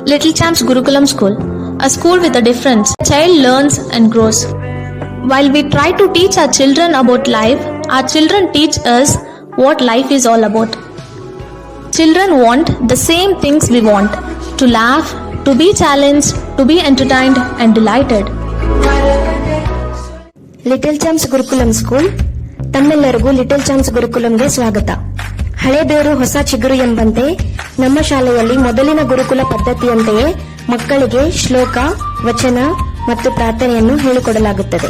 Little Champs Gurukulam School, a school with a difference. A child learns and grows. While we try to teach our children about life, our children teach us what life is all about. Children want the same things we want to laugh, to be challenged, to be entertained and delighted. Little charms Gurukulam school ತಮ್ಮೆಲ್ಲರಿಗೂ little ಚಾಮ್ಸ್ ಗುರುಕುಲಂಗೆ ಸ್ವಾಗತ ಹಳೆ ಬೇರು ಹೊಸ ಚಿಗುರು ಎಂಬಂತೆ ನಮ್ಮ ಶಾಲೆಯಲ್ಲಿ ಮೊದಲಿನ ಗುರುಕುಲ ಪದ್ಧತಿಯಂತೆಯೇ ಮಕ್ಕಳಿಗೆ ಶ್ಲೋಕ, ವಚನ ಮತ್ತು ಪ್ರಾರ್ಥನೆಯನ್ನು ಹೇಳಿಕೊಡಲಾಗುತ್ತದೆ.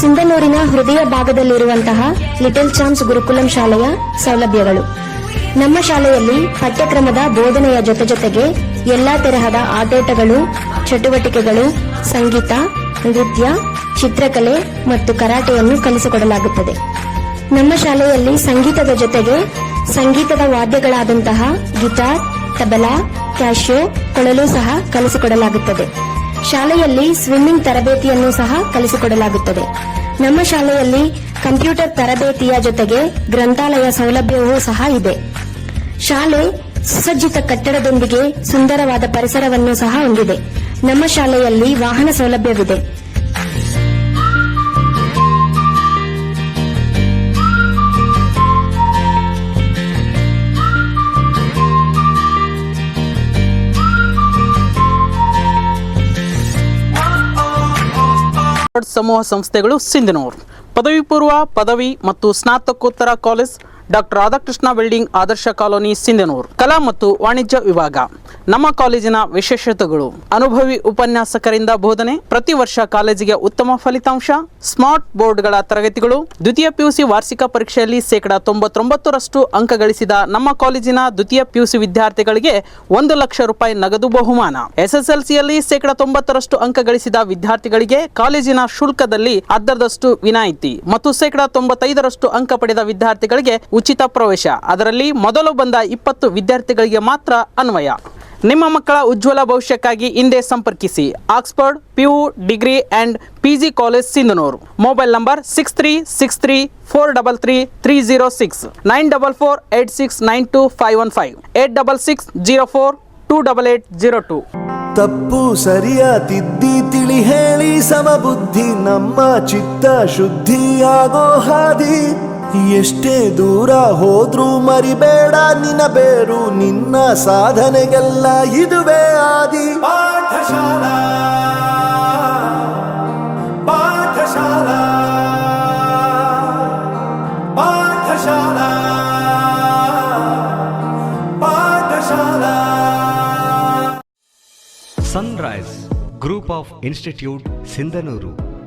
ಸಿಂಧನೂರಿನ ಹೃದಯ ಭಾಗದಲ್ಲಿರುವಂತಹ ಲಿಟಲ್ ಚಾಮ್ಸ್ ಗುರುಕುಲಂ ಶಾಲೆಯ ಸೌಲಭ್ಯಗಳು. ನಮ್ಮ ಶಾಲೆಯಲ್ಲಿ ಪಠ್ಯಕ್ರಮದ ಬೋಧನೆಯ ಜೊತೆ ಜೊತೆಗೆ ಎಲ್ಲಾ ತರಹದ ಆಟೋಟಗಳು ಚಟುವಟಿಕೆಗಳು, ಸಂಗೀತ, ನೃತ್ಯ, ಚಿತ್ರಕಲೆ ಮತ್ತು ಕರಾಟೆಯನ್ನು ಕಲಿಸಿಕೊಡಲಾಗುತ್ತದೆ. ನಮ್ಮ ಶಾಲೆಯಲ್ಲಿ ಸಂಗೀತದ ಜೊತೆಗೆ ಸಂಗೀತದ ವಾದ್ಯಗಳಾದಂತಹ ಗಿಟಾರ್, ತಬಲಾ ಕ್ಯಾಶಿಯೋ ಕೊಳಲು ಸಹ ಕಲಿಸಿಕೊಡಲಾಗುತ್ತದೆ. ಶಾಲೆಯಲ್ಲಿ ಸ್ವಿಮ್ಮಿಂಗ್ ತರಬೇತಿಯನ್ನು ಸಹ ಕಲಿಸಿಕೊಡಲಾಗುತ್ತದೆ. ನಮ್ಮ ಶಾಲೆಯಲ್ಲಿ ಕಂಪ್ಯೂಟರ್ ತರಬೇತಿಯ ಜೊತೆಗೆ ಗ್ರಂಥಾಲಯ ಸೌಲಭ್ಯವೂ ಸಹ ಇದೆ. ಶಾಲೆ ಸುಸಜ್ಜಿತ ಕಟ್ಟಡದೊಂದಿಗೆ ಸುಂದರವಾದ ಪರಿಸರವನ್ನು ಸಹ ಹೊಂದಿದೆ. ನಮ್ಮ ಶಾಲೆಯಲ್ಲಿ ವಾಹನ ಸೌಲಭ್ಯವಿದೆ. ಸಮೂಹ ಸಂಸ್ಥೆಗಳು ಸಿಂಧನೂರು. ಪದವಿ ಪೂರ್ವ ಪದವಿ ಮತ್ತು ಸ್ನಾತಕೋತ್ತರ college doctor Radhakrishna building Adarsh colony Sindhanur. ಕಲಾ ಮತ್ತು ವಾಣಿಜ್ಯ ವಿಭಾಗ. ನಮ್ಮ ಕಾಲೇಜಿನ ವಿಶೇಷತೆಗಳು. ಅನುಭವಿ ಉಪನ್ಯಾಸಕರಿಂದ ಬೋಧನೆ, ಪ್ರತಿ ವರ್ಷ ಕಾಲೇಜಿಗೆ ಉತ್ತಮ ಫಲಿತಾಂಶ, ಸ್ಮಾರ್ಟ್ ಬೋರ್ಡ್ಗಳ ತರಗತಿಗಳು, ದ್ವಿತೀಯ ಪಿಯುಸಿ ವಾರ್ಷಿಕ ಪರೀಕ್ಷೆಯಲ್ಲಿ ಶೇಕಡ ತೊಂಬತ್ತೊಂಬತ್ತರಷ್ಟು ಅಂಕ ಗಳಿಸಿದ ನಮ್ಮ ಕಾಲೇಜಿನ ದ್ವಿತೀಯ ಪಿಯುಸಿ ವಿದ್ಯಾರ್ಥಿಗಳಿಗೆ ಒಂದು ಲಕ್ಷ ರೂಪಾಯಿ ನಗದು ಬಹುಮಾನ. ಎಸ್ಎಸ್ಎಲ್ಸಿಯಲ್ಲಿ ಶೇಕಡ ತೊಂಬತ್ತರಷ್ಟು ಅಂಕ ಗಳಿಸಿದ ವಿದ್ಯಾರ್ಥಿಗಳಿಗೆ ಕಾಲೇಜಿನ ಶುಲ್ಕದಲ್ಲಿ ಅರ್ಧದಷ್ಟು ವಿನಾಯಿತಿ ಮತ್ತು ಶೇಕಡ ತೊಂಬತ್ತೈದರಷ್ಟು ಅಂಕ ಪಡೆದ ವಿದ್ಯಾರ್ಥಿಗಳಿಗೆ ಉಚಿತ ಪ್ರವೇಶ. ಅದರಲ್ಲಿ ಮೊದಲು ಬಂದ ಇಪ್ಪತ್ತು ವಿದ್ಯಾರ್ಥಿಗಳಿಗೆ ಮಾತ್ರ ಅನ್ವಯ. ನಿಮ್ಮ ಮಕ್ಕಳ ಉಜ್ವಲ ಭವಿಷ್ಯಕ್ಕಾಗಿ ಹಿಂದೆ ಸಂಪರ್ಕಿಸಿ. Oxford, PU, degree and PG college Sindhanur. Mobile number six three six three four double three three zero six nine double four eight six nine two five one five eight double six zero four two double eight zero two ತಪ್ಪು ಸರಿಯ ತಿದ್ದಿ ತಿಳಿ ಹೇಳಿ, ಸಮಬುದ್ಧಿ ನಮ್ಮ ಚಿತ್ತ ಶುದ್ಧಿಯಾಗೋ ಹಾದಿ. ಎಷ್ಟೇ ದೂರ ಹೋದ್ರೂ ಮರಿಬೇಡ ನಿನ್ನ ಬೇರು ನಿನ್ನ ಸಾಧನೆಗೆಲ್ಲ ಇದುವೇ ಆದಿ. ಪಾಠಶಾಲಾ ಪಾಠಶಾಲಾ ಪಾಠಶಾಲಾ Pathshala. Sunrise group of institute Sindhanur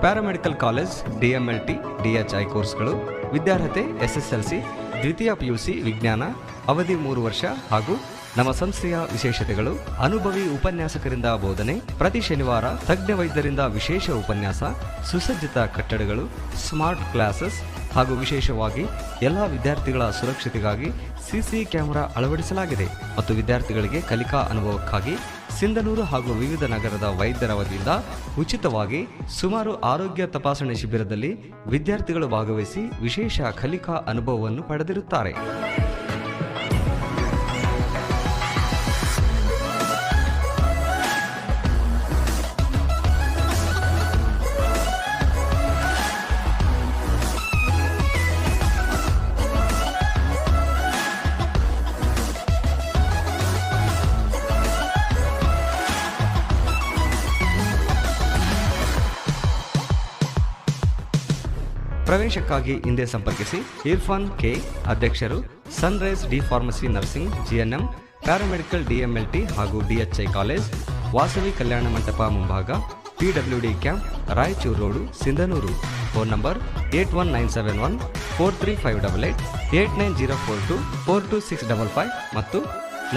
Paramedical college DML T DHI ಕೋರ್ಸ್ಗಳು, ವಿದ್ಯಾರ್ಹತೆ ಎಸ್ಎಸ್ಎಲ್ಸಿ ದ್ವಿತೀಯ ಪಿಯುಸಿ ವಿಜ್ಞಾನ, ಅವಧಿ ಮೂರು ವರ್ಷ ಹಾಗೂ ನಮ್ಮ ಸಂಸ್ಥೆಯ ವಿಶೇಷತೆಗಳು, ಅನುಭವಿ ಉಪನ್ಯಾಸಕರಿಂದ ಬೋಧನೆ, ಪ್ರತಿ ಶನಿವಾರ ತಜ್ಞ ವೈದ್ಯರಿಂದ ವಿಶೇಷ ಉಪನ್ಯಾಸ, ಸುಸಜ್ಜಿತ ಕಟ್ಟಡಗಳು, ಸ್ಮಾರ್ಟ್ ಕ್ಲಾಸಸ್ ಹಾಗೂ ವಿಶೇಷವಾಗಿ ಎಲ್ಲ ವಿದ್ಯಾರ್ಥಿಗಳ ಸುರಕ್ಷತೆಗಾಗಿ ಸಿಸಿ ಕ್ಯಾಮೆರಾ ಅಳವಡಿಸಲಾಗಿದೆ. ಮತ್ತು ವಿದ್ಯಾರ್ಥಿಗಳಿಗೆ ಕಲಿಕಾ ಅನುಭವಕ್ಕಾಗಿ ಸಿಂಧನೂರು ಹಾಗೂ ವಿವಿಧ ನಗರದ ವೈದ್ಯರ ವತಿಯಿಂದ ಉಚಿತವಾಗಿ ಸುಮಾರು ಆರೋಗ್ಯ ತಪಾಸಣೆ ಶಿಬಿರದಲ್ಲಿ ವಿದ್ಯಾರ್ಥಿಗಳು ಭಾಗವಹಿಸಿ ವಿಶೇಷ ಕಲಿಕಾ ಅನುಭವವನ್ನು ಪಡೆದಿರುತ್ತಾರೆ. ಪ್ರವೇಶಕ್ಕಾಗಿ ಹಿಂದೆ ಸಂಪರ್ಕಿಸಿ ಇರ್ಫಾನ್ ಕೆ ಅಧ್ಯಕ್ಷರು Sunrise D pharmacy nursing GNM paramedical DMLT ಹಾಗೂ ಡಿಎಚ್ಐ ಕಾಲೇಜ್ ವಾಸವಿ ಕಲ್ಯಾಣ ಮಂಟಪ ಮುಂಭಾಗ PWD camp Raichur road Sindhanur. Phone number eight one nine seven one four three five double eight eight nine zero four two four two six double five ಮತ್ತು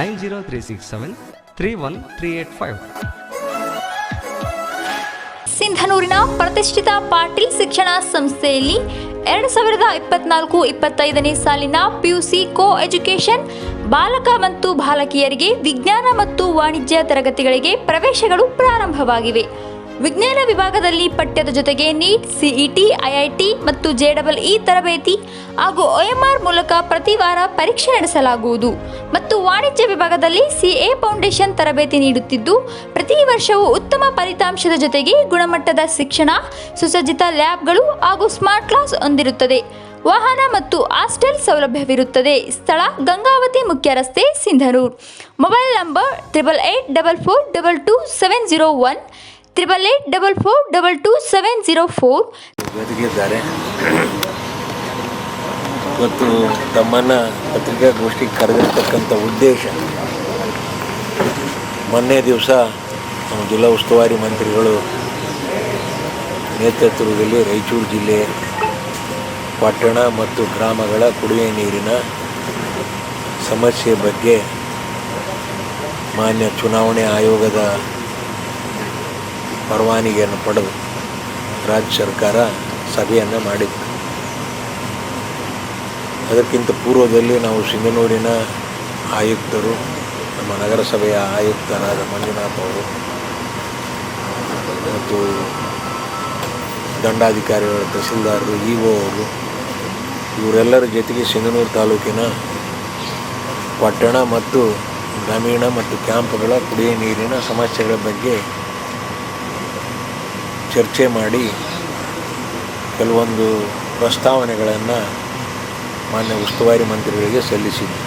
nine zero three six seven three one three eight five. ಸಿಂಧನೂರಿನ ಪ್ರತಿಷ್ಠಿತ ಪಾಟೀಲ್ ಶಿಕ್ಷಣ ಸಂಸ್ಥೆಯಲ್ಲಿ ಎರಡು ಸಾವಿರದ ಇಪ್ಪತ್ನಾಲ್ಕು ಇಪ್ಪತ್ತೈದನೇ ಸಾಲಿನ PUC co education ಬಾಲಕ ಮತ್ತು ಬಾಲಕಿಯರಿಗೆ ವಿಜ್ಞಾನ ಮತ್ತು ವಾಣಿಜ್ಯ ತರಗತಿಗಳಿಗೆ ಪ್ರವೇಶಗಳು ಪ್ರಾರಂಭವಾಗಿವೆ. ವಿಜ್ಞಾನ ವಿಭಾಗದಲ್ಲಿ ಪಠ್ಯದ ಜೊತೆಗೆ ನೀಟ್ ಸಿಇಟಿ ಐಐಟಿ ಮತ್ತು ಜೆಡಬಲ್ ಇ ತರಬೇತಿ ಹಾಗೂ ಒಎಂಆರ್ ಮೂಲಕ ಪ್ರತಿ ವಾರ ಪರೀಕ್ಷೆ ನಡೆಸಲಾಗುವುದು. ಮತ್ತು ವಾಣಿಜ್ಯ ವಿಭಾಗದಲ್ಲಿ ಸಿಎ ಫೌಂಡೇಶನ್ ತರಬೇತಿ ನೀಡುತ್ತಿದ್ದು, ಪ್ರತಿ ವರ್ಷವೂ ಉತ್ತಮ ಫಲಿತಾಂಶದ ಜೊತೆಗೆ ಗುಣಮಟ್ಟದ ಶಿಕ್ಷಣ, ಸುಸಜ್ಜಿತ ಲ್ಯಾಬ್ಗಳು ಹಾಗೂ ಸ್ಮಾರ್ಟ್ ಕ್ಲಾಸ್ ಹೊಂದಿರುತ್ತದೆ. ವಾಹನ ಮತ್ತು ಹಾಸ್ಟೆಲ್ ಸೌಲಭ್ಯವಿರುತ್ತದೆ. ಸ್ಥಳ ಗಂಗಾವತಿ ಮುಖ್ಯ ರಸ್ತೆ, Sindhanur. Mobile number triple eight double four double two seven zero one triple eight double four double two seven zero four ಬದುಕಿದ್ದಾರೆ ಇವತ್ತು ತಮ್ಮನ್ನು ಪತ್ರಿಕಾಗೋಷ್ಠಿಗೆ ಕರೆದಿರ್ತಕ್ಕಂಥ ಉದ್ದೇಶ, ಮೊನ್ನೆ ದಿವಸ ನಮ್ಮ ಜಿಲ್ಲಾ ಉಸ್ತುವಾರಿ ಮಂತ್ರಿಗಳು ನೇತೃತ್ವದಲ್ಲಿ ರಾಯಚೂರು ಜಿಲ್ಲೆ ಪಟ್ಟಣ ಮತ್ತು ಗ್ರಾಮಗಳ ಕುಡಿಯುವ ನೀರಿನ ಸಮಸ್ಯೆ ಬಗ್ಗೆ ಮಾನ್ಯ ಚುನಾವಣೆ ಆಯೋಗದ ಪರವಾನಗಿಯನ್ನು ಪಡೆದು ರಾಜ್ಯ ಸರ್ಕಾರ ಸಭೆಯನ್ನು ಮಾಡಿತ್ತು. ಅದಕ್ಕಿಂತ ಪೂರ್ವದಲ್ಲಿ ನಾವು ಸಿಂಗನೂರಿನ ಆಯುಕ್ತರು, ನಮ್ಮ ನಗರಸಭೆಯ ಆಯುಕ್ತರಾದ ಮಂಜುನಾಥ್ ಅವರು ಮತ್ತು ದಂಡಾಧಿಕಾರಿಗಳ ತಹಸೀಲ್ದಾರರು ಇ ಒ ಅವರು, ಇವರೆಲ್ಲರ ಜೊತೆಗೆ ಸಿಂಗನೂರು ತಾಲೂಕಿನ ಪಟ್ಟಣ ಮತ್ತು ಗ್ರಾಮೀಣ ಮತ್ತು ಕ್ಯಾಂಪ್ಗಳ ಕುಡಿಯುವ ನೀರಿನ ಸಮಸ್ಯೆಗಳ ಬಗ್ಗೆ ಚರ್ಚೆ ಮಾಡಿ ಕೆಲವೊಂದು ಪ್ರಸ್ತಾವನೆಗಳನ್ನು ಮಾನ್ಯ ಉಸ್ತುವಾರಿ ಮಂತ್ರಿಗಳಿಗೆ ಸಲ್ಲಿಸಿದ್ದೆ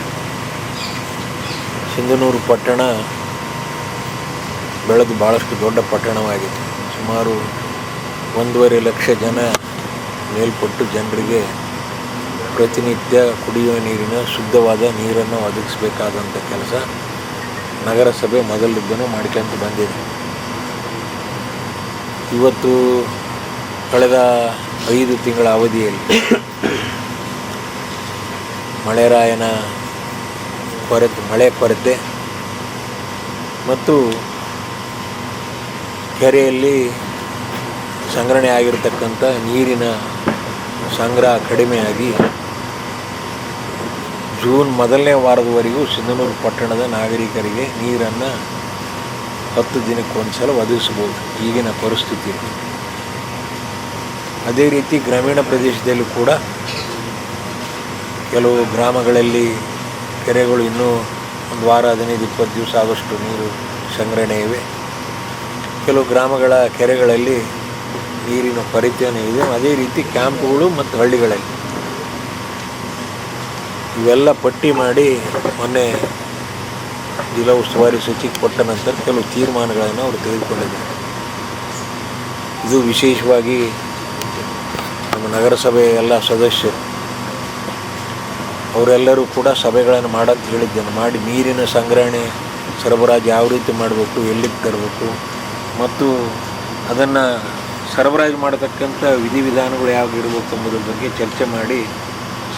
ಸಿಂಧನೂರು ಪಟ್ಟಣ ಬೆಳೆದು ಭಾಳಷ್ಟು ದೊಡ್ಡ ಪಟ್ಟಣವಾಗಿದೆ. ಸುಮಾರು ಒಂದೂವರೆ ಲಕ್ಷ ಜನ ಮೇಲ್ಪಟ್ಟು ಜನರಿಗೆ ಪ್ರತಿನಿತ್ಯ ಕುಡಿಯುವ ನೀರಿನ ಶುದ್ಧವಾದ ನೀರನ್ನು ಒದಗಿಸಬೇಕಾದಂಥ ಕೆಲಸ ನಗರಸಭೆ ಮೊದಲಿದ್ದನೂ ಮಾಡ್ಕೊಂತ ಬಂದಿದೆ. ಇವತ್ತು ಕಳೆದ ಐದು ತಿಂಗಳ ಅವಧಿಯಲ್ಲಿ ಮಳೆರಾಯನ ಕೊರತೆ, ಮಳೆ ಕೊರತೆ ಮತ್ತು ಕೆರೆಯಲ್ಲಿ ಸಂಗ್ರಹಣೆ ಆಗಿರತಕ್ಕಂಥ ನೀರಿನ ಸಂಗ್ರಹ ಕಡಿಮೆಯಾಗಿ ಜೂನ್ ಮೊದಲನೇ ವಾರದವರೆಗೂ ಸಿಂಧನೂರು ಪಟ್ಟಣದ ನಾಗರಿಕರಿಗೆ ನೀರನ್ನು ಹತ್ತು ದಿನಕ್ಕೆ ಒಂದು ಸಲ ಒದಗಿಸ್ಬೋದು ಈಗಿನ ಪರಿಸ್ಥಿತಿ. ಅದೇ ರೀತಿ ಗ್ರಾಮೀಣ ಪ್ರದೇಶದಲ್ಲಿ ಕೂಡ ಕೆಲವು ಗ್ರಾಮಗಳಲ್ಲಿ ಕೆರೆಗಳು ಇನ್ನೂ ಒಂದು ವಾರ, ಹದಿನೈದು, ಇಪ್ಪತ್ತು ದಿವಸ ಆದಷ್ಟು ನೀರು ಸಂಗ್ರಹಣೆ ಇವೆ. ಕೆಲವು ಗ್ರಾಮಗಳ ಕೆರೆಗಳಲ್ಲಿ ನೀರಿನ ಕೊರತೆಯೂ ಇದೆ. ಅದೇ ರೀತಿ ಕ್ಯಾಂಪ್ಗಳು ಮತ್ತು ಹಳ್ಳಿಗಳಲ್ಲಿ ಇವೆಲ್ಲ ಪಟ್ಟಿ ಮಾಡಿ ಮೊನ್ನೆ ಜಿಲ್ಲಾ ಉಸ್ತುವಾರಿ ಸಚಿವ ಕೊಟ್ಟ ನಂತರ ಕೆಲವು ತೀರ್ಮಾನಗಳನ್ನು ಅವರು ತೆಗೆದುಕೊಂಡಿದ್ದಾರೆ. ಇದು ವಿಶೇಷವಾಗಿ ನಮ್ಮ ನಗರಸಭೆಯ ಎಲ್ಲ ಸದಸ್ಯರು, ಅವರೆಲ್ಲರೂ ಕೂಡ ಸಭೆಗಳನ್ನು ಮಾಡೋಕ್ಕೆ ಹೇಳಿದ್ದೇನೆ. ಮಾಡಿ ನೀರಿನ ಸಂಗ್ರಹಣೆ ಸರಬರಾಜು ಯಾವ ರೀತಿ ಮಾಡಬೇಕು, ಎಲ್ಲಿಗೆ ತರಬೇಕು, ಮತ್ತು ಅದನ್ನು ಸರಬರಾಜು ಮಾಡತಕ್ಕಂಥ ವಿಧಿವಿಧಾನಗಳು ಯಾವಾಗ ಇರಬೇಕು ಎಂಬುದ್ರ ಬಗ್ಗೆ ಚರ್ಚೆ ಮಾಡಿ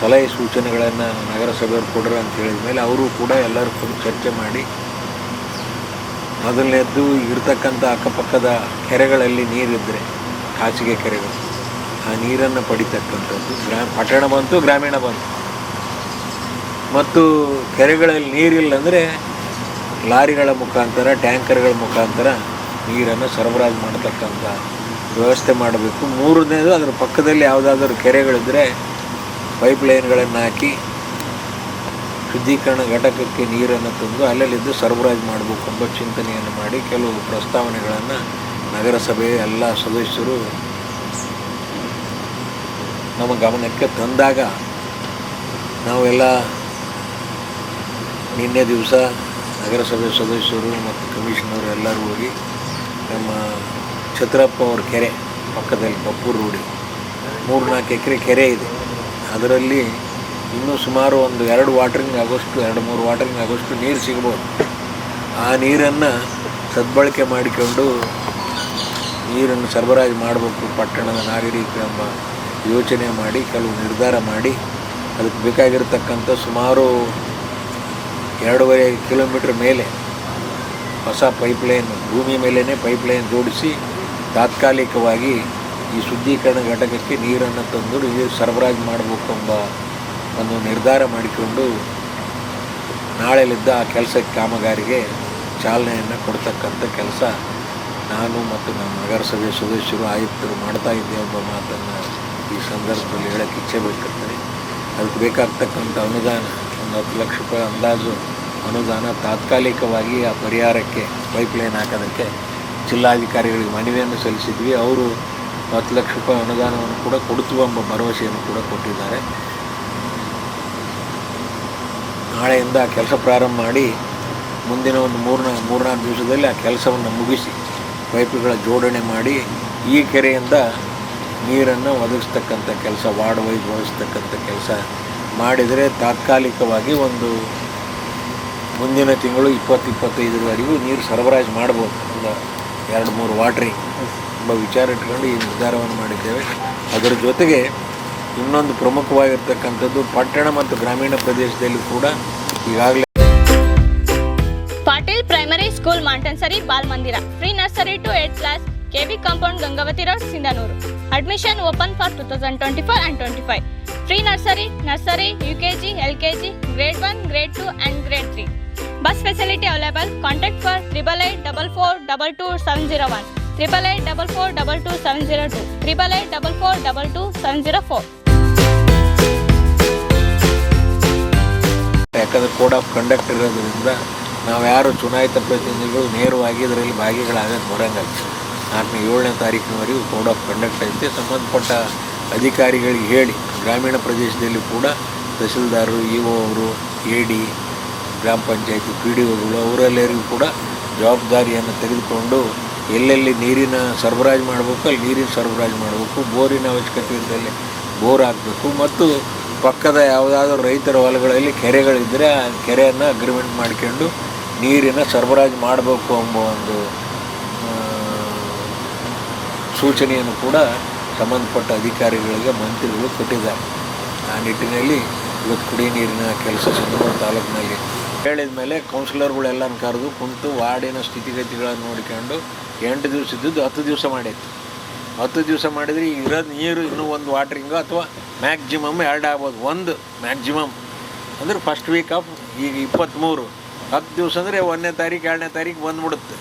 ಸಲಹೆ ಸೂಚನೆಗಳನ್ನು ನಗರಸಭೆಯವರು ಕೊಡ್ರಿ ಅಂತ ಹೇಳಿದ ಮೇಲೆ ಅವರು ಕೂಡ ಎಲ್ಲರೂ ಕೂಡ ಚರ್ಚೆ ಮಾಡಿ ಮೊದಲನೇದ್ದು ಇರ್ತಕ್ಕಂಥ ಅಕ್ಕಪಕ್ಕದ ಕೆರೆಗಳಲ್ಲಿ ನೀರಿದ್ದರೆ ಖಾಸಗಿ ಕೆರೆಗಳು, ಆ ನೀರನ್ನು ಪಡಿತಕ್ಕಂಥದ್ದು ಗ್ರಾಮ ಪಟ್ಟಣ ಬಂತು, ಗ್ರಾಮೀಣ ಬಂತು. ಮತ್ತು ಕೆರೆಗಳಲ್ಲಿ ನೀರಿಲ್ಲ ಅಂದರೆ ಲಾರಿಗಳ ಮುಖಾಂತರ, ಟ್ಯಾಂಕರ್ಗಳ ಮುಖಾಂತರ ನೀರನ್ನು ಸರಬರಾಜು ಮಾಡತಕ್ಕಂಥ ವ್ಯವಸ್ಥೆ ಮಾಡಬೇಕು. ಮೂರನೇದು, ಅದರ ಪಕ್ಕದಲ್ಲಿ ಯಾವುದಾದ್ರೂ ಕೆರೆಗಳಿದ್ದರೆ ಪೈಪ್ ಲೈನ್ಗಳನ್ನು ಹಾಕಿ ಶುದ್ಧೀಕರಣ ಘಟಕಕ್ಕೆ ನೀರನ್ನು ತಂದು ಅಲ್ಲಲ್ಲಿದ್ದು ಸರಬರಾಜು ಮಾಡಬೇಕು ಎಂಬ ಚಿಂತನೆಯನ್ನು ಮಾಡಿ ಕೆಲವು ಪ್ರಸ್ತಾವನೆಗಳನ್ನು ನಗರಸಭೆಯ ಎಲ್ಲ ಸದಸ್ಯರು ನಮ್ಮ ಗಮನಕ್ಕೆ ತಂದಾಗ ನಾವೆಲ್ಲ ನಿನ್ನೆ ದಿವಸ ನಗರಸಭೆ ಸದಸ್ಯರು ಮತ್ತು ಕಮಿಷನರು ಎಲ್ಲರೂ ಹೋಗಿ ನಮ್ಮ ಛತ್ರಪ್ಪ ಅವ್ರ ಕೆರೆ ಪಕ್ಕದಲ್ಲಿ ಕಪ್ಪೂರು ರೋಡಿ ಮೂರು ನಾಲ್ಕು ಎಕರೆ ಕೆರೆ ಇದೆ. ಅದರಲ್ಲಿ ಇನ್ನೂ ಸುಮಾರು ಒಂದು ಎರಡು ವಾಟ್ರಿಂಗ್ ಆಗೋಷ್ಟು, ಎರಡು ಮೂರು ವಾಟ್ರಿಂಗ್ ಆಗೋಷ್ಟು ನೀರು ಸಿಗ್ಬೋದು. ಆ ನೀರನ್ನು ಸದ್ಬಳಕೆ ಮಾಡಿಕೊಂಡು ನೀರನ್ನು ಸರಬರಾಜು ಮಾಡಬೇಕು ಪಟ್ಟಣದ ನಾಗರಿಕ ಎಂಬ ಯೋಚನೆ ಮಾಡಿ, ಕೆಲವು ನಿರ್ಧಾರ ಮಾಡಿ, ಅದಕ್ಕೆ ಬೇಕಾಗಿರ್ತಕ್ಕಂಥ ಸುಮಾರು ಎರಡೂವರೆ ಕಿಲೋಮೀಟ್ರ್ ಮೇಲೆ ಹೊಸ ಪೈಪ್ಲೈನ್ ಭೂಮಿ ಮೇಲೇ ಪೈಪ್ಲೈನ್ ಜೋಡಿಸಿ ತಾತ್ಕಾಲಿಕವಾಗಿ ಈ ಶುದ್ಧೀಕರಣ ಘಟಕಕ್ಕೆ ನೀರನ್ನು ತಂದು ನೀರು ಸರಬರಾಜು ಮಾಡಬೇಕೆಂಬ ಒಂದು ನಿರ್ಧಾರ ಮಾಡಿಕೊಂಡು ನಾಳೆಲಿದ್ದ ಆ ಕೆಲಸಕ್ಕೆ ಕಾಮಗಾರಿಗೆ ಚಾಲನೆಯನ್ನು ಕೊಡ್ತಕ್ಕಂಥ ಕೆಲಸ ನಾನು ಮತ್ತು ನಮ್ಮ ನಗರಸಭೆ ಸದಸ್ಯರು, ಆಯುಕ್ತರು ಮಾಡ್ತಾ ಇದ್ದೇವೆ ಎಂಬ ಮಾತನ್ನು ಈ ಸಂದರ್ಭದಲ್ಲಿ ಹೇಳಕ್ಕೆ ಇಚ್ಛೆ ಬೇಕಿರ್ತಾರೆ ಅದಕ್ಕೆ ಬೇಕಾಗ್ತಕ್ಕಂಥ ಅನುದಾನ, ಒಂದು ಹತ್ತು ಲಕ್ಷ ರೂಪಾಯಿ ಅಂದಾಜು ಅನುದಾನ ತಾತ್ಕಾಲಿಕವಾಗಿ ಆ ಪರಿಹಾರಕ್ಕೆ, ಪೈಪ್ಲೈನ್ ಹಾಕೋದಕ್ಕೆ ಜಿಲ್ಲಾಧಿಕಾರಿಗಳಿಗೆ ಮನವಿಯನ್ನು ಸಲ್ಲಿಸಿದ್ವಿ. ಅವರು ಹತ್ತು ಲಕ್ಷ ರೂಪಾಯಿ ಅನುದಾನವನ್ನು ಕೂಡ ಕೊಡುತ್ತು ಎಂಬ ಭರವಸೆಯನ್ನು ಕೂಡ ಕೊಟ್ಟಿದ್ದಾರೆ. ನಾಳೆಯಿಂದ ಆ ಕೆಲಸ ಪ್ರಾರಂಭ ಮಾಡಿ ಮುಂದಿನ ಒಂದು ಮೂರ್ನಾ, ಮೂರ್ನಾಲ್ಕು ದಿವಸದಲ್ಲಿ ಆ ಕೆಲಸವನ್ನು ಮುಗಿಸಿ ಪೈಪುಗಳ ಜೋಡಣೆ ಮಾಡಿ ಈ ಕೆರೆಯಿಂದ ನೀರನ್ನು ಒದಗಿಸ್ತಕ್ಕಂಥ ಕೆಲಸ, ವಾರ್ಡ್ ವೈಸ್ ಒದಗಿಸ್ತಕ್ಕಂಥ ಕೆಲಸ ಮಾಡಿದರೆ ತಾತ್ಕಾಲಿಕವಾಗಿ ಒಂದು ಮುಂದಿನ ತಿಂಗಳು ಇಪ್ಪತ್ತು ಇಪ್ಪತ್ತೈದರವರೆಗೂ ನೀರು ಸರಬರಾಜು ಮಾಡ್ಬೋದು. ಒಂದು ಎರಡು ಮೂರು ವಾಟ್ರಿ ಎಂಬ ವಿಚಾರ ಇಟ್ಕೊಂಡು ಈ ನಿರ್ಧಾರವನ್ನು ಮಾಡಿದ್ದೇವೆ. ಅದರ ಜೊತೆಗೆ ಇನ್ನೊಂದು ಪ್ರಮುಖವಾಗಿರ್ತಕ್ಕಂಥದ್ದು ಪಟ್ಟಣ ಮತ್ತು ಗ್ರಾಮೀಣ ಪ್ರದೇಶದಲ್ಲಿ ಕೂಡ ಈಗಾಗಲೇ Patil primary school montessori Bal Mandir pre nursery to eight class, KV compound Gangavati road, Sindhanur. Admission open for two thousand twenty four and twenty five pre nursery nursery, U K G, L K G, grade one, grade two and grade three. Bus facility available. Contact for triple eight double four double two seven zero one. Triple eight double four double two seven zero two triple eight double four double two seven zero four ಯಾಕಂದರೆ code of conduct ಇರೋದ್ರಿಂದ ನಾವು ಯಾರು ಚುನಾಯಿತ ಪ್ರತಿನಿಧಿಗಳು ನೇರವಾಗಿ ಇದರಲ್ಲಿ ಭಾಗಿಗಳಾಗಕ್ಕೆ ಬರೋಂಗಲ್ಲ. ನಾಲ್ಕನೇ ಏಳನೇ ತಾರೀಕಿನವರೆಗೂ ಕೋಡ್ ಆಫ್ ಕಂಡಕ್ಟ್ ಐತೆ. ಸಂಬಂಧಪಟ್ಟ ಅಧಿಕಾರಿಗಳಿಗೆ ಹೇಳಿ, ಗ್ರಾಮೀಣ ಪ್ರದೇಶದಲ್ಲಿ ಕೂಡ ತಹಸೀಲ್ದಾರರು ಇ ಒ ಅವರು ಎ ಡಿ ಗ್ರಾಮ ಪಂಚಾಯತಿ ಪಿ ಡಿ ಒಗಳು ಅವರೆಲ್ಲರಿಗೂ ಕೂಡ ಜವಾಬ್ದಾರಿಯನ್ನು ತೆಗೆದುಕೊಂಡು ಎಲ್ಲೆಲ್ಲಿ ನೀರಿನ ಸರಬರಾಜು ಮಾಡಬೇಕು, ಅಲ್ಲಿ ನೀರಿನ ಸರಬರಾಜು ಮಾಡಬೇಕು, ಬೋರಿನ ಅವಶ್ಯಕತೆ ಇದ್ದಲ್ಲಿ ಬೋರ್ ಹಾಕಬೇಕು, ಮತ್ತು ಪಕ್ಕದ ಯಾವುದಾದ್ರೂ ರೈತರ ಹೊಲಗಳಲ್ಲಿ ಕೆರೆಗಳಿದ್ದರೆ ಆ ಕೆರೆಯನ್ನು ಅಗ್ರಿಮೆಂಟ್ ಮಾಡ್ಕೊಂಡು ನೀರಿನ ಸರಬರಾಜು ಮಾಡಬೇಕು ಎಂಬ ಒಂದು ಸೂಚನೆಯನ್ನು ಕೂಡ ಸಂಬಂಧಪಟ್ಟ ಅಧಿಕಾರಿಗಳಿಗೆ ಮಂತ್ರಿಗಳು ಕೊಟ್ಟಿದ್ದಾರೆ. ಆ ನಿಟ್ಟಿನಲ್ಲಿ ಇವತ್ತು ಕುಡಿಯ ನೀರಿನ ಕೆಲಸ ಸಂದರ್ಭ ತಾಲೂಕಿನಲ್ಲಿ ಹೇಳಿದ ಮೇಲೆ ಕೌನ್ಸಿಲರ್ಗಳೆಲ್ಲನ ಕರೆದು ಕುಂತು ವಾರ್ಡಿನ ಸ್ಥಿತಿಗತಿಗಳನ್ನು ನೋಡಿಕೊಂಡು ಎಂಟು ದಿವಸ ಇದ್ದದ್ದು ಹತ್ತು ದಿವಸ ಮಾಡೈತಿ ಹತ್ತು ದಿವಸ ಮಾಡಿದರೆ ಇರೋದು ನೀರು ಇನ್ನೂ ಒಂದು ವಾಟ್ರಿಂಗು ಅಥವಾ ಮ್ಯಾಕ್ಸಿಮಮ್ ಎರಡು ಆಗ್ಬೋದು, ಒಂದು ಮ್ಯಾಕ್ಸಿಮಮ್. ಅಂದ್ರೆ ಫಸ್ಟ್ ವೀಕ್ ಆಫ್ ಈಗ ಇಪ್ಪತ್ತ್ಮೂರು ಹತ್ತು ದಿವಸ ಅಂದರೆ ಒಂದನೇ ತಾರೀಕು, ಎರಡನೇ ತಾರೀಕು ಬಂದ್ಬಿಡುತ್ತೆ.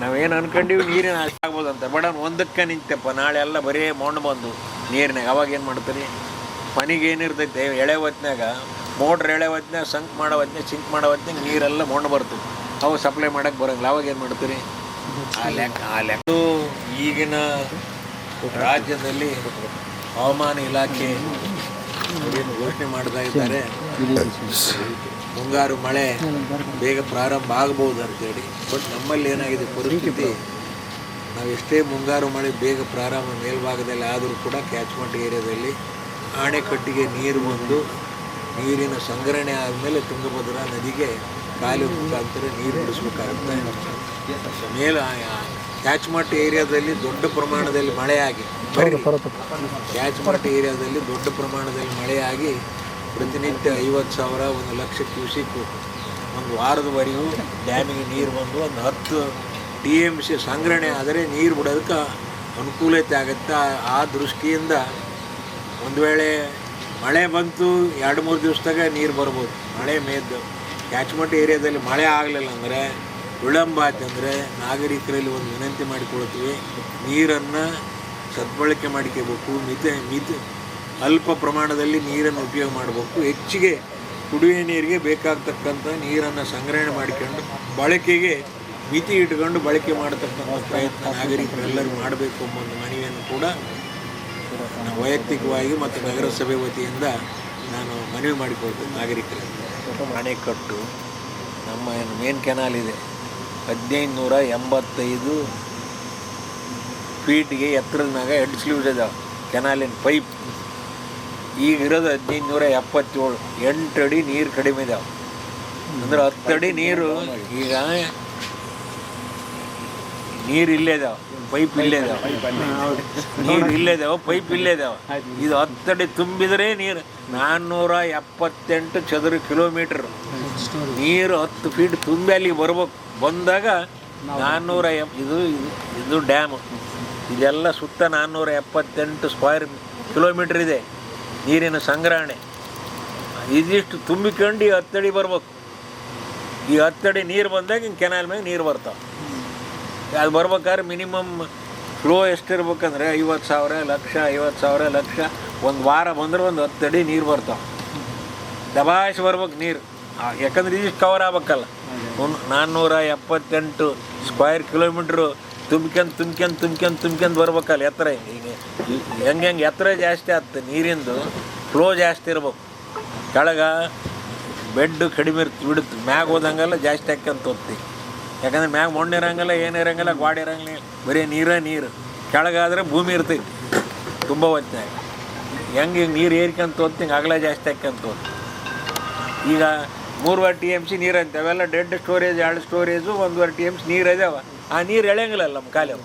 ನಾವೇನು ಅನ್ಕೊಂಡಿವಿ ನೀರಿನ ಅಷ್ಟು ಆಗ್ಬೋದು ಅಂತ. ಬಡ ಒಂದಕ್ಕೆ ನಿಂತಪ್ಪ ನಾಳೆ ಎಲ್ಲ ಬರೀ ಮಣ್ಣು ಬಂದು ನೀರಿನಾಗ. ಅವಾಗ ಏನು ಮಾಡ್ತೀರಿ? ಮನೆಗೆ ಏನಿರ್ತೈತೆ ಎಳೆ ಹೊತ್ನಾಗ ಮೋಟ್ರ್ ಎಳೆ ಹೊತ್ನಾಗ ಸಂಕ್ ಮಾಡೋ ಹೊತ್ನಾಗ ಸಿಂಕ್ ಮಾಡೋ ಹೊತ್ನಾಗ ನೀರೆಲ್ಲ ಮೊಂಡು ಬರ್ತದೆ ಅವು ಸಪ್ಲೈ ಮಾಡೋಕ್ಕೆ ಬರೋಂಗಿಲ್ಲ. ಅವಾಗ ಏನು ಮಾಡ್ತೀರಿ? ಆ ಲೆಕ್ಕ ಆ ಲೆಕ್ಕ. ಈಗಿನ ರಾಜ್ಯದಲ್ಲಿ ಹವಾಮಾನ ಇಲಾಖೆ ಏನು ಘೋಷಣೆ ಮಾಡ್ತಾ ಇದ್ದಾರೆ. ಮುಂಗಾರು ಮಳೆ ಬೇಗ ಪ್ರಾರಂಭ ಆಗ್ಬೋದು ಅಂತೇಳಿ ಬಟ್ ನಮ್ಮಲ್ಲಿ ಏನಾಗಿದೆ ಪರಿಸ್ಥಿತಿ? ನಾವು ಎಷ್ಟೇ ಮುಂಗಾರು ಮಳೆ ಬೇಗ ಪ್ರಾರಂಭ ಮೇಲ್ಭಾಗದಲ್ಲಿ ಆದರೂ ಕೂಡ ಕ್ಯಾಚ್ಮೆಂಟ್ ಏರಿಯಾದಲ್ಲಿ ಆಣೆಕಟ್ಟಿಗೆ ನೀರು ಬಂದು ನೀರಿನ ಸಂಗ್ರಹಣೆ ಆದಮೇಲೆ ತುಂಗಭದ್ರಾ ನದಿಗೆ ಕಾಲು ಮುಖಾಂತರ ನೀರು ಬಿಡಿಸ್ಬೇಕಾಗುತ್ತೆ. ಮೇಲೆ ಕ್ಯಾಚ್ಮೆಂಟ್ ಏರಿಯಾದಲ್ಲಿ ದೊಡ್ಡ ಪ್ರಮಾಣದಲ್ಲಿ ಮಳೆಯಾಗಿ ಕ್ಯಾಚ್ಮೆಂಟ್ ಏರಿಯಾದಲ್ಲಿ ದೊಡ್ಡ ಪ್ರಮಾಣದಲ್ಲಿ ಮಳೆಯಾಗಿ ಪ್ರತಿನಿತ್ಯ ಐವತ್ತು ಸಾವಿರ ಒಂದು ಲಕ್ಷ ಕ್ಯೂಸಿಕ್ ಒಂದು ವಾರದವರೆಗೂ ಡ್ಯಾಮಿಗೆ ನೀರು ಬಂದು ಒಂದು ಹತ್ತು ಟಿ ಎಂ ಸಿ ಸಂಗ್ರಹಣೆ ಆದರೆ ನೀರು ಬಿಡೋದಕ್ಕೆ ಅನುಕೂಲತೆ ಆಗುತ್ತೆ. ಆ- ಆ ದೃಷ್ಟಿಯಿಂದ ಒಂದು ವೇಳೆ ಮಳೆ ಬಂತು, ಎರಡು ಮೂರು ದಿವಸದಾಗ ನೀರು ಬರ್ಬೋದು. ಮಳೆ ಮೇದ್ದು. ಕ್ಯಾಚ್ಮೆಂಟ್ ಏರಿಯಾದಲ್ಲಿ ಮಳೆ ಆಗಲಿಲ್ಲ ಅಂದರೆ, ವಿಳಂಬ ಆಯ್ತಂದರೆ ನಾಗರಿಕರಲ್ಲಿ ಒಂದು ವಿನಂತಿ ಮಾಡಿಕೊಳ್ತೀವಿ. ನೀರನ್ನು ಸದ್ಬಳಕೆ ಮಾಡ್ಕೋಬೇಕು. ಮಿತ ಮಿತ, ಅಲ್ಪ ಪ್ರಮಾಣದಲ್ಲಿ ನೀರನ್ನು ಉಪಯೋಗ ಮಾಡಬೇಕು. ಹೆಚ್ಚಿಗೆ ಕುಡಿಯುವ ನೀರಿಗೆ ಬೇಕಾಗ್ತಕ್ಕಂಥ ನೀರನ್ನು ಸಂಗ್ರಹಣೆ ಮಾಡಿಕೊಂಡು, ಬಳಕೆಗೆ ಮಿತಿ ಇಟ್ಕೊಂಡು ಬಳಕೆ ಮಾಡತಕ್ಕಂಥ ಪ್ರಯತ್ನ ನಾಗರಿಕರೆಲ್ಲರೂ ಮಾಡಬೇಕು ಎಂಬ ಒಂದು ಮನವಿಯನ್ನು ಕೂಡ ವೈಯಕ್ತಿಕವಾಗಿ ಮತ್ತು ನಗರಸಭೆ ವತಿಯಿಂದ ನಾನು ಮನವಿ ಮಾಡಿಕೊಳ್ತೇನೆ, ನಾಗರಿಕರಿಗೆ. ಅಣೆಕಟ್ಟು, ನಮ್ಮ ಏನು ಮೇನ್ ಕೆನಾಲ್ ಇದೆ. ಹದಿನೈದು ನೂರ ಎಂಬತ್ತೈದು ಫೀಟ್ಗೆ ಎತ್ತರದ ಮ್ಯಾಗ ಎರಡು ಸ್ಲೀವ್ಸ್ ಇದಾವೆ. ಕೆನಾಲಿನ ಪೈಪ್ ಈಗ ಇರೋದು ಹದಿನೈದು ನೂರ ಎಪ್ಪತ್ತೇಳು. ಎಂಟು ಅಡಿ ನೀರು ಕಡಿಮೆ ಇದಾವೆ. ಅಂದ್ರೆ ಹತ್ತು ಅಡಿ ನೀರು ಈಗ ನೀರು ಇಲ್ಲೇ ಇದಾವೆ ಪೈಪ್ ಇಲ್ಲೇ ಇದಾವೆ. ನೀರು ಇಲ್ಲೇ ಇದಾವೆ ಪೈಪ್ ಇಲ್ಲೇ ಇದಾವೆ. ಇದು ಹತ್ತಡಿ ತುಂಬಿದರೆ ನೀರು. ನಾನ್ನೂರ ಎಪ್ಪತ್ತೆಂಟು ಚದುರ ಕಿಲೋಮೀಟ್ರ್ ನೀರು ಹತ್ತು ಫೀಟ್ ತುಂಬಿ ಅಲ್ಲಿಗೆ ಬರ್ಬೇಕು. ಬಂದಾಗ ನಾನ್ನೂರ ಎಪ್ ಇದು ಇದು- ಡ್ಯಾಮು ಡ್ಯಾಮ್ ಇದೆಲ್ಲ ಸುತ್ತ ನಾನ್ನೂರ ಎಪ್ಪತ್ತೆಂಟು ಸ್ಕ್ವೇರ್ ಕಿಲೋಮೀಟ್ರ್ ಇದೆ ನೀರಿನ ಸಂಗ್ರಹಣೆ. ಇದಿಷ್ಟು ತುಂಬಿಕೊಂಡು ಈ ಹತ್ತಡಿ ಬರ್ಬೇಕು. ಈ ಹತ್ತಡಿ ನೀರು ಬಂದಾಗ ಹಿಂಗೆ ಕೆನಾಲ್ ಮೇಲೆ ನೀರು ಬರ್ತಾವೆ. ಅದು ಬರ್ಬೇಕಾದ್ರೆ ಮಿನಿಮಮ್ ಫ್ಲೋ ಎಷ್ಟಿರ್ಬೇಕಂದ್ರೆ ಐವತ್ತು ಸಾವಿರ, ಲಕ್ಷ, ಐವತ್ತು ಸಾವಿರ, ಲಕ್ಷ. ಒಂದು ವಾರ ಬಂದ್ರೆ ಒಂದು ಹತ್ತು ಅಡಿ ನೀರು ಬರ್ತಾವೆ. ದಬಾಯಿಸಿ ಬರ್ಬೇಕು ನೀರು. ಯಾಕಂದ್ರೆ ಇದಿಷ್ಟು ಕವರ್ ಆಗ್ಬೇಕಲ್ಲ. ಒಂದು ನಾನ್ನೂರ ಎಪ್ಪತ್ತೆಂಟು ಸ್ಕ್ವೇರ್ ಕಿಲೋಮೀಟ್ರು ತುಂಬ್ಕೊಂಡು ತುಂಬ್ಕೊಂಡು ತುಂಬ್ಕೊಂಡು ತುಂಬ್ಕೊಂಡು ಬರ್ಬೇಕಲ್ಲ ಎತ್ತರ. ಈಗ ಹೆಂಗೆ ಹೆಂಗೆ ಎತ್ತರ ಜಾಸ್ತಿ ಆಗ್ತದೆ ನೀರಿಂದು ಫ್ಲೋ ಜಾಸ್ತಿ ಇರ್ಬೇಕು. ಕೆಳಗೆ ಬೆಡ್ ಕಡಿಮೆ ಇರ್ತು ಬಿಡುತ್ತೆ ಮ್ಯಾಗ ಹೋದಂಗೆಲ್ಲ ಜಾಸ್ತಿ ಹಾಕ್ಯಂತ ಹೋಗ್ತಿ. ಯಾಕಂದ್ರೆ ಮ್ಯಾಗ ಮಣ್ಣು ಇರಂಗಿಲ್ಲ, ಏನು ಇರಂಗಿಲ್ಲ, ಗ್ವಾಡಿ ಇರಂಗಿಲ್ಲ, ಬರೀ ನೀರೇ, ನೀರು. ಕೆಳಗಾದ್ರೆ ಭೂಮಿ ಇರ್ತೈತಿ. ತುಂಬ ಹೊತ್ತಿನಾಗ ಹೆಂಗೆ ಹಿಂಗೆ ನೀರು ಏರ್ಕೊಂತ ಹೋಗ್ತಿ ಹಿಂಗೆ ಅಗಲ ಜಾಸ್ತಿ ಹಾಕ್ಯಂತ ಹೋಗ್ತಿ ಈಗ ಮೂರುವರೆ ಟಿ ಎಂ ಸಿ ನೀರು ಅಂತ ಅವೆಲ್ಲ ಡೆಡ್ ಸ್ಟೋರೇಜ್ ಎರಡು ಸ್ಟೋರೇಜು ಒಂದೂವರೆ ಟಿ ಎಂ ಸಿ ನೀರು ಇದಾವೆ ಆ ನೀರು ಎಳೆಯಂಗಿಲ್ಲ ನಮ್ಮ ಕಾಲವು